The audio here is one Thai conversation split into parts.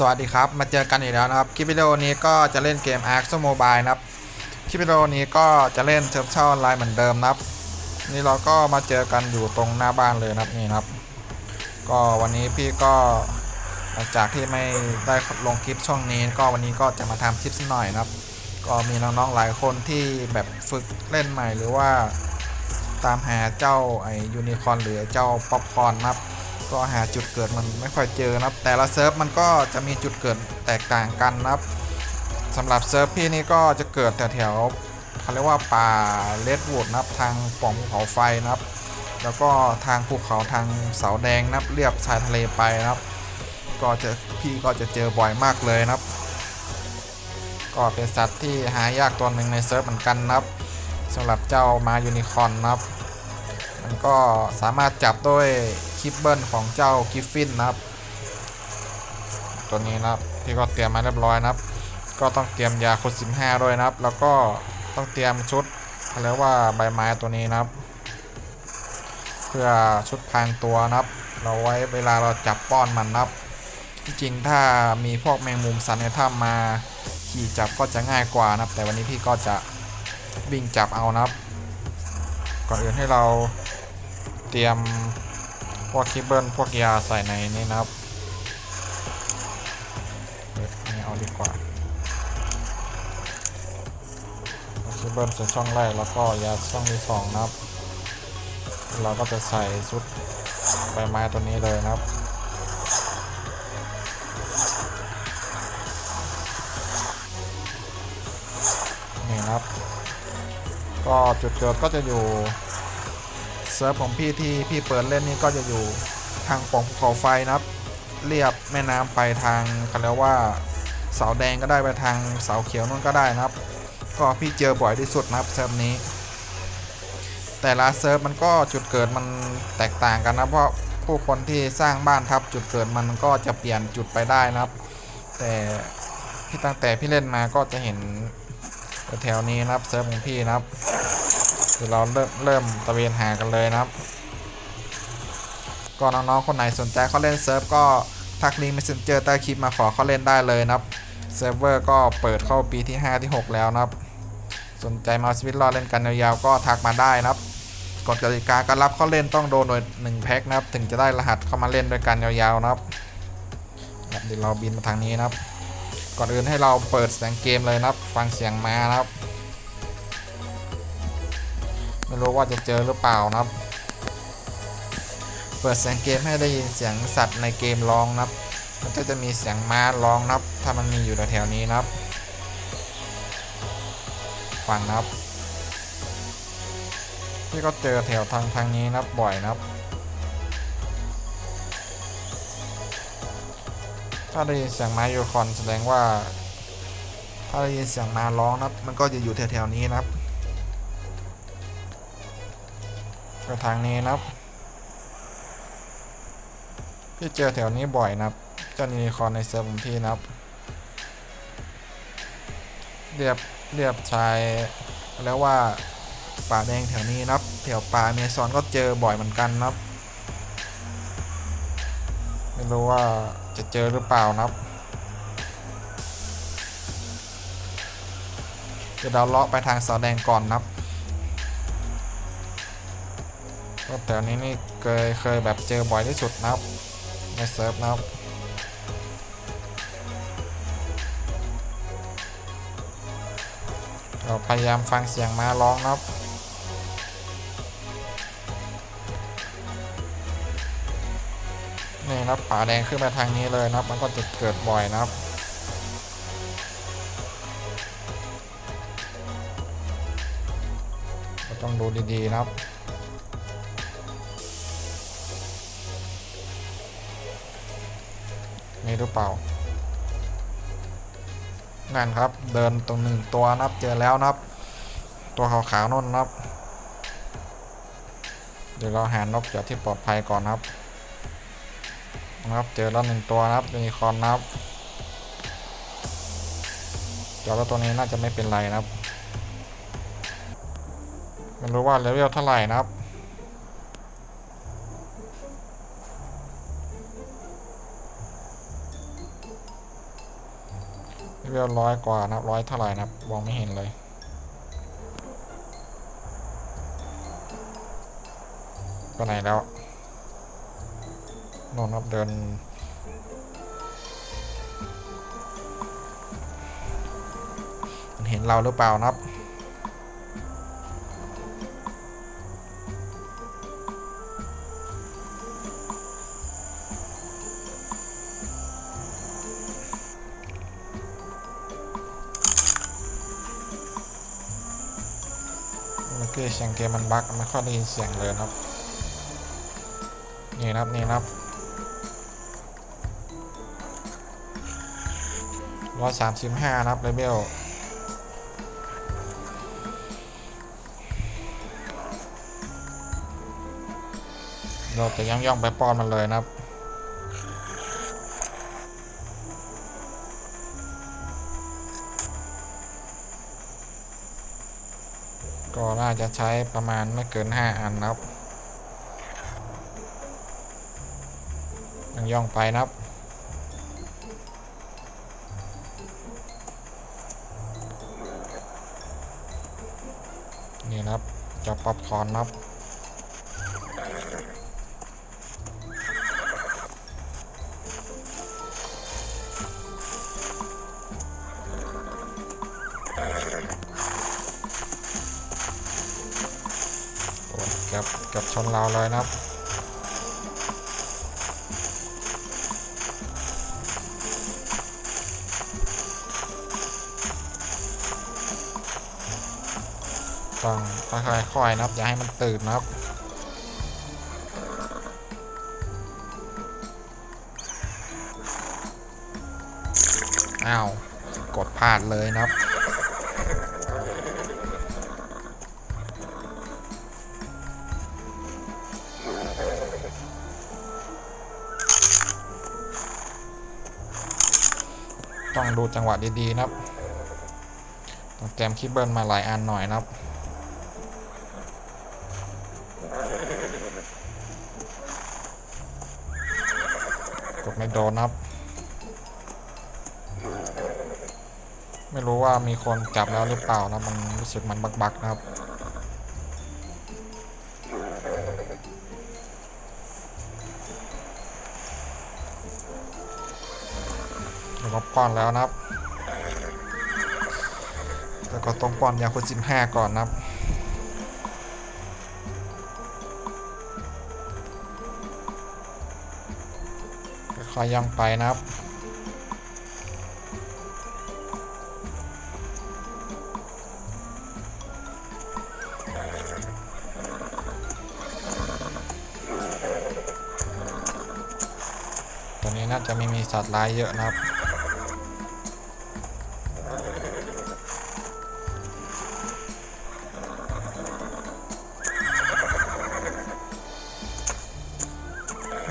สวัสดีครับ มาเจอกันอีกแล้วนะครับ คลิปวิดีโอนี้ก็จะเล่นเกม Ark Mobile นะครับ คลิปวิดีโอนี้ก็จะเล่นเซิร์ฟเช่าออนไลน์เหมือนเดิมนะครับ นี่เราก็มาเจอกันอยู่ตรงหน้าบ้านเลยนะครับนี่นะครับ ก็วันนี้พี่ก็หลังจากที่ไม่ได้ลงคลิปช่องนี้ ก็วันนี้ก็จะมาทำคลิปสักหน่อยนะครับ ก็มีน้องๆหลายคนที่แบบฝึกเล่นใหม่หรือว่า ตามหาเจ้าไอยูนิคอร์นหรือเจ้าป๊อปคอนนะครับ ก็หาจุดเกิดมันไม่ค่อยเจอนะครับ แต่ละเซิร์ฟมันก็จะมีจุดเกิดแตกต่างกันนะครับสำหรับเซิร์ฟพี่นี่ก็จะเกิดแถวๆเขาเรียกว่าป่าเลดวูดนะครับทางป่องภูเขาไฟนะครับ แล้วก็ทางภูเขาทางเสาแดงนะครับเรียบชายทะเลไปนะครับ ก็จะพี่ก็จะเจอบ่อยมากเลยนะครับ ก็เป็นสัตว์ที่หายากตัวหนึ่งในเซิร์ฟเหมือนกันนะครับสำหรับเจ้ามายูนิคอนนะครับ มันก็สามารถจับด้วยคิปเบิลของเจ้ากิฟฟินนะครับ ตัวนี้นะครับที่ก็เตรียมมาเรียบร้อยนะครับ ก็ต้องเตรียมยาโคสิบห้าด้วยนะครับ แล้วก็ต้องเตรียมชุดเขาเรียกว่าใบไม้ตัวนี้นะครับ เพื่อชุดพางตัวนะครับ เราไว้เวลาเราจับป้อนมันนะครับที่จริงถ้ามีพวกแมงมุมสันในถ้ำมาขี่จับก็จะง่ายกว่านะครับ แต่วันนี้พี่ก็จะวิ่งจับเอานะครับ ก่อนอื่นให้เรา ตรียมพวกคิบเบิลพวกยาใส่ในนี้นะครับเอ้ยไม่เอาดีกว่าคิบเบิลใส่ช่องแรกแล้วก็ยาช่องที่สองนะครับ เราก็จะใส่ชุดใบไม้ตัวนี้เลยนะครับนี่นะครับ ก็จุดเกิดก็จะอยู่ เซิร์ฟของพี่ที่พี่เปิดเล่นนี่ก็จะอยู่ทางปองภูเขาไฟนะครับ เรียบแม่น้ำไปทางเขาเรียกว่าเสาแดงก็ได้ไปทางเสาเขียวนู่นก็ได้นะครับ ก็พี่เจอบ่อยที่สุดนะครับเซิร์ฟนี้ แต่ละเซิร์ฟมันก็จุดเกิดมันแตกต่างกันนะเพราะผู้คนที่สร้างบ้านทับจุดเกิดมันก็จะเปลี่ยนจุดไปได้นะครับ แต่พี่ตั้งแต่พี่เล่นมาก็จะเห็นแถวนี้นะครับเซิร์ฟของพี่นะครับ เดี๋ยวเราเริ่มเริ่มตะเวนหากันเลยนะครับ ก็น้องๆคนไหนสนใจเขาเล่นเซิร์ฟก็ทักลิงก์ messenger ใต้คลิปมาขอเขาเล่นได้เลยนะครับเซิร์ฟเวอร์ก็เปิดเข้าปีที่ 5 ที่ 6 แล้วนะครับ สนใจมาเอาชีวิตรอดเล่นกันยาวๆก็ทักมาได้นะครับกฎกติกาการรับเข้าเล่นต้องโดนหน่วยหนึ่งแพ็คนะครับ ถึงจะได้รหัสเข้ามาเล่นด้วยกันยาวๆนะครับครับเดี๋ยวเราบินมาทางนี้นะครับ ก่อนอื่นให้เราเปิดเสียงเกมเลยนะครับ ฟังเสียงมานะครับ ไม่รู้ว่าจะเจอหรือเปล่านะครับ เปิดเสียงเกมให้ได้ยินเสียงสัตว์ในเกมร้องนะครับ มันก็จะมีเสียงม้าร้องนะครับ ถ้ามันมีอยู่แถวๆนี้นะครับฟังนะครับพี่ก็เจอแถวทางทางนี้นะครับบ่อยนะครับ ถ้าได้ยินเสียงม้ายูคอนแสดงว่า ถ้าได้ยินเสียงม้าร้องนะครับ มันก็จะอยู่แถวๆนี้นะครับ ไปทางนี้นะครับ พี่เจอแถวนี้บ่อยนะครับ เจ้ายูนิคอร์นในเซิร์ฟของพี่นะครับ เรียบเรียบชายแล้วว่าป่าแดงแถวนี้นะครับ แถวป่าเมซอนก็เจอบ่อยเหมือนกันนะครับ ไม่รู้ว่าจะเจอหรือเปล่านะครับเดี๋ยวเราเลาะไปทางเสาแดงก่อนนะครับ ก็แถวนี้นี่เคยเคยแบบเจอบ่อยที่สุดนะครับในเซิร์ฟนะครับเราพยายามฟังเสียงม้าร้องนะครับนี่นะครับป่าแดงขึ้นมาทางนี้เลยนะครับ มันก็จะเกิดบ่อยนะครับก็ต้องดูดีๆนะครับ เปล่านั่นครับ เดินตรงหนึ่งตัวนับเจอแล้วนะครับ ตัวขาวๆนู่นนะครับ เดี๋ยวเราหานกจากที่ปลอดภัยก่อนนะครับนะครับเจอแล้วหนึ่งตัวนะครับยูนิคอนนะครับเจอแล้วตัวนี้น่าจะไม่เป็นไรนะครับไม่รู้ว่าเลเวลเท่าไหร่นะครับื่อนร้อยกว่านะร้อยเท่าไหร่นะมองไม่เห็นเลยไปไหนแล้วนอนนับเดินเห็นเราหรือเปล่านับเมื่อ เสียงเกมมันบั๊กไม่ค่อยได้ยินเสียงเลยครับ นี่ครับนี่ครับร้อยสามสิบห้านะครับเลเวลเราจะย่องย่องไปป้อนมันเลยนะครับ จะใช้ประมาณไม่เกิน 5 อันนะครับย่องไปนะครับ นี่นะครับจะป๊อปคอนนะครับ นเราเลยนะครับ ต้องค่อยๆนะครับ อย่าให้มันตื่นนะครับอ้าว กดพลาดเลยนะครับ ดูจังหวะดีๆนะครับต้องเตรียมคิปเบิลมาหลายอันหน่อยนะครับกดไม่โดนนะครับ ไม่รู้ว่ามีคนจับแล้วหรือเปล่านะมันรู้สึกมันบักๆนะครับ ป้อนแล้วนะครับ แล้วก็ต้องป้อนยาคนสิบห้าก่อนนะครับค่อยย่องไปนะครับตอนนี้น่าจะไม่มีสัตว์ร้ายเยอะนะครับ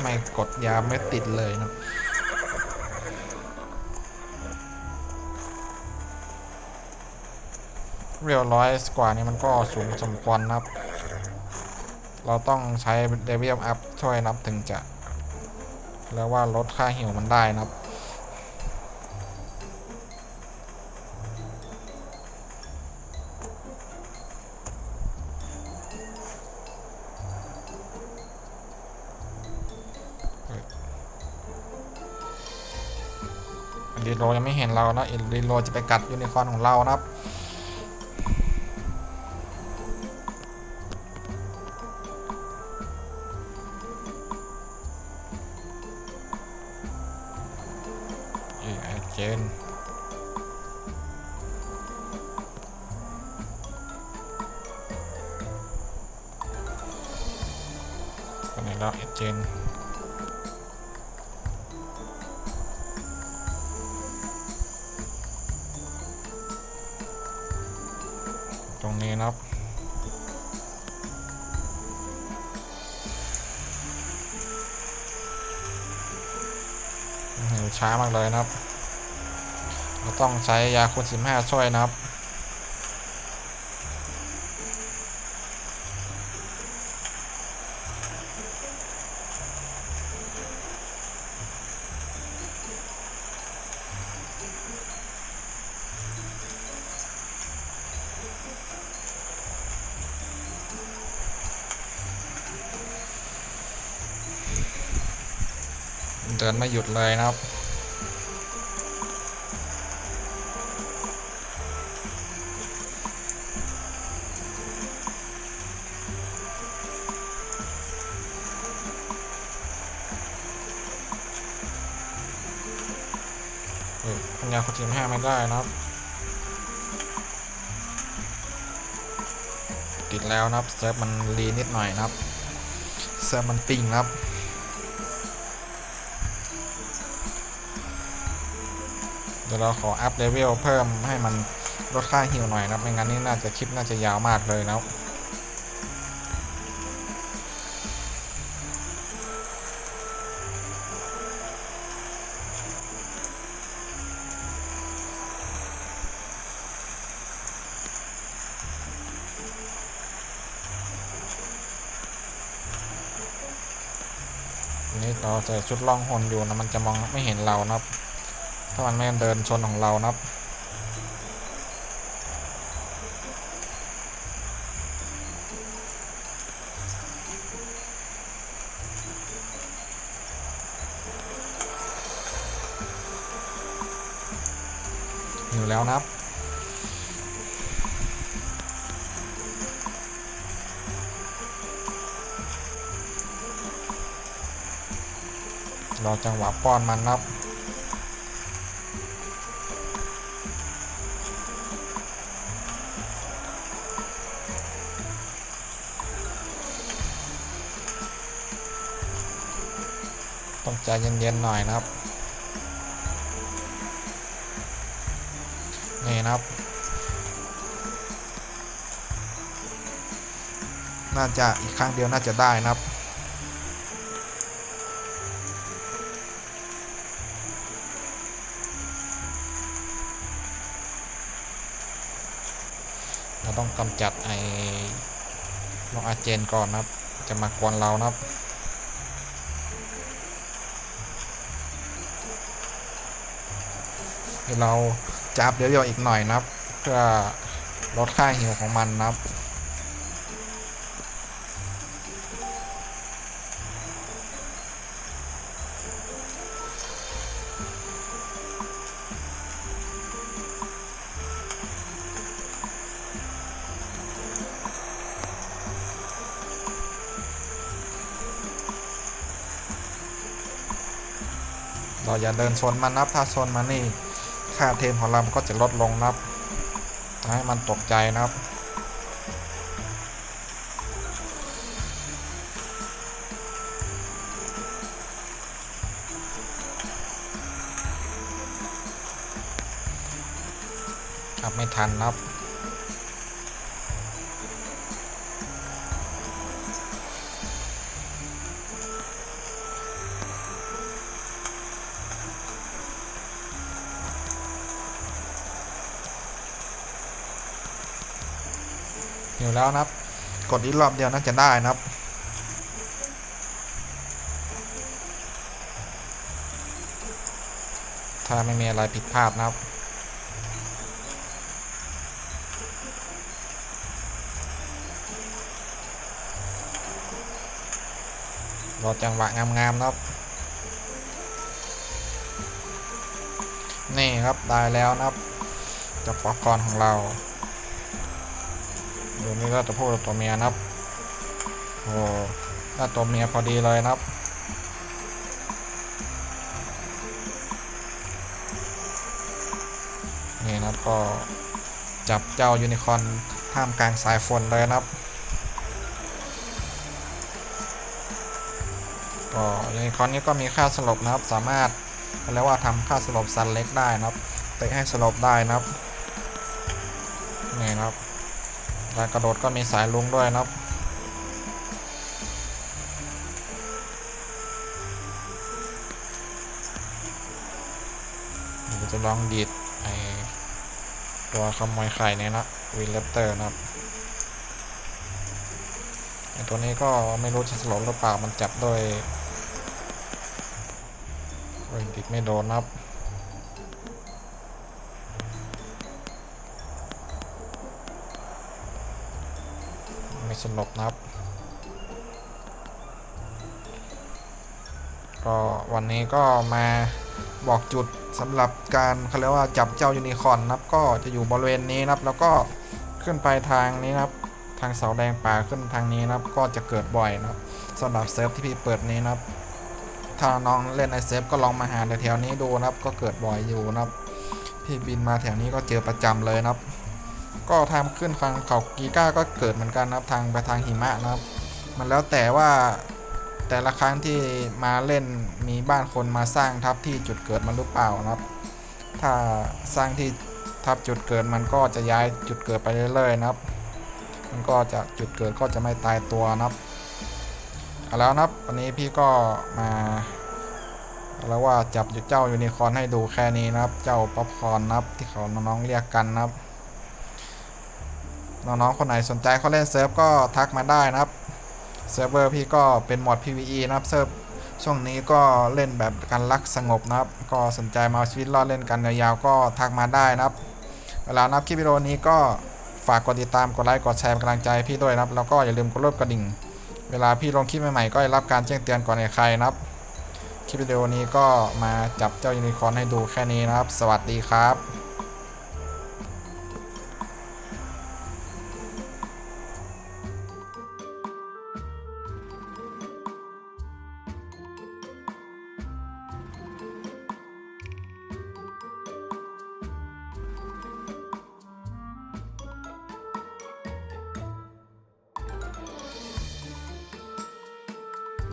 ไมกดยาไม่ติดเลยนะเรียวร้อยกว่านี่มันก็สูงสมควรนะครับ เราต้องใช้เดวิลอัพช่วยนับถึงจะ แล้วว่าลดค่าหิวมันได้นะครับ ดีโรยังไม่เห็นเรานะอีดีโรจะไปกัดยูนิคอร์นของเรานะครับ ตรงนี้นะครับ ช้ามากเลยนะครับ เราต้องใช้ยาคูณ15 ช่วยนะครับ เดินไม่หยุดเลยนะครับเฮ้ยปัญญาคนทีมห้าไม่ได้นะครับ ติดแล้วนะครับเซิร์ฟมันรีนิดหน่อยนะครับเซิร์ฟมันปิงนะครับ ดี๋ยวเราขออัพเลเวลเพิ่มให้มันลดค่าฮิวหน่อยนะไม่งั้นนี่น่าจะคลิปน่าจะยาวมากเลยนะนี่เราใส่ชุดล่องหนอยู่นะมันจะมองไม่เห็นเรานะครับามันไม่เดินชนของเรานะครับอยู่แล้วนะครับเราจังหวะป้อนมันนะครับ ต้องใจเย็นๆหน่อยนะครับ นี่นะครับ น่าจะอีกครั้งเดียวน่าจะได้นะครับเราต้องกำจัดไอ้นกอาเจนก่อนนะครับ จะมากวนเรานะครับ เราจับเดี๋ยวๆอีกหน่อยนะครับเพื่อลดค่าหิวของมันนะครับเราอย่าเดินชนมันนะครับถ้าชนมันนี่ ค่าเทมของเราก็จะลดลงนะครับทำให้มันตกใจนะครับครับไม่ทันนะครับ อยู่แล้วนะครับ กดอีกรอบเดียวน่าจะได้นะครับถ้าไม่มีอะไรผิดพลาดนะครับรอจังหวะงามๆนะครับ นี่ครับได้แล้วนะครับจับปอกรของเรา ดูนี่ก็ตัวผู้กับตัวเมียนะครับโอ้ถ้าตัวเมียพอดีเลยนะครับนี่นะครับก็จับเจ้ายูนิคอนท่ามกลางสายฝนเลยนะครับก็ยูนิคอนนี้ก็มีค่าสลบนะครับสามารถเรียกว่าทำค่าสลบสันเล็กได้นะครับเตะให้สลบได้นะครับ การกระโดดก็มีสายลุงด้วยนะครับเดี๋ยวจะลองดีดไอตัวขโมยไข่เนี่ยนะวินเลปเตอร์นะครับไอตัวนี้ก็ไม่รู้จะสลบหรือเปล่ามันจับด้วยโอ้ยดิดไม่โดนนะครับ สลบนะครับ ก็วันนี้ก็มาบอกจุดสำหรับการเขาเรียกว่าจับเจ้ายูนิคอนนะครับ ก็จะอยู่บริเวณนี้นะครับ แล้วก็ขึ้นไปทางนี้นะครับ ทางเสาแดงป่าขึ้นทางนี้นะครับ ก็จะเกิดบ่อยนะครับสำหรับเซิร์ฟที่พี่เปิดนี้นะครับ ถ้าน้องเล่นในเซิร์ฟก็ลองมาหาแถวนี้ดูนะครับ ก็เกิดบ่อยอยู่นะครับ พี่บินมาแถวนี้ก็เจอประจำเลยนะครับ ก็ทางขึ้นทางเขากีก้าก็เกิดเหมือนกันนะครับทางไปทางหิมะนะครับ มันแล้วแต่ว่าแต่ละครั้งที่มาเล่นมีบ้านคนมาสร้างทับที่จุดเกิดมันหรือเปล่านะครับ ถ้าสร้างที่ทับจุดเกิดมันก็จะย้ายจุดเกิดไปเรื่อยๆนะครับ มันก็จะจุดเกิดก็จะไม่ตายตัวนะครับเอาแล้วนะครับวันนี้พี่ก็มาแล้วว่าจับเจ้ายูนิคอร์นให้ดูแค่นี้นะครับ เจ้าป๊อปคอนนะครับที่เขาน้องๆเรียกกันนะครับ น้องๆคนไหนสนใจเขาเล่นเซิร์ฟก็ทักมาได้นะครับเซิร์ฟเวอร์พี่ก็เป็นหมด PVE นะครับเซิร์ฟช่วงนี้ก็เล่นแบบกันรักสงบนะครับ ก็สนใจมาชีวิตรอดเล่นกันยาวๆก็ทักมาได้นะครับ เวลานับคลิปวิดีโอนี้ก็ฝากกดติดตามกดไลค์กดแชร์เป็นกำลังใจพี่ด้วยนะครับ แล้วก็อย่าลืมกดรูปกระดิ่ง เวลาพี่ลงคลิปใหม่ๆก็จะรับการแจ้งเตือนก่อนใครนะครับ คลิปวิดีโอนี้ก็มาจับเจ้ายูนิคอร์นให้ดูแค่นี้นะครับ สวัสดีครับ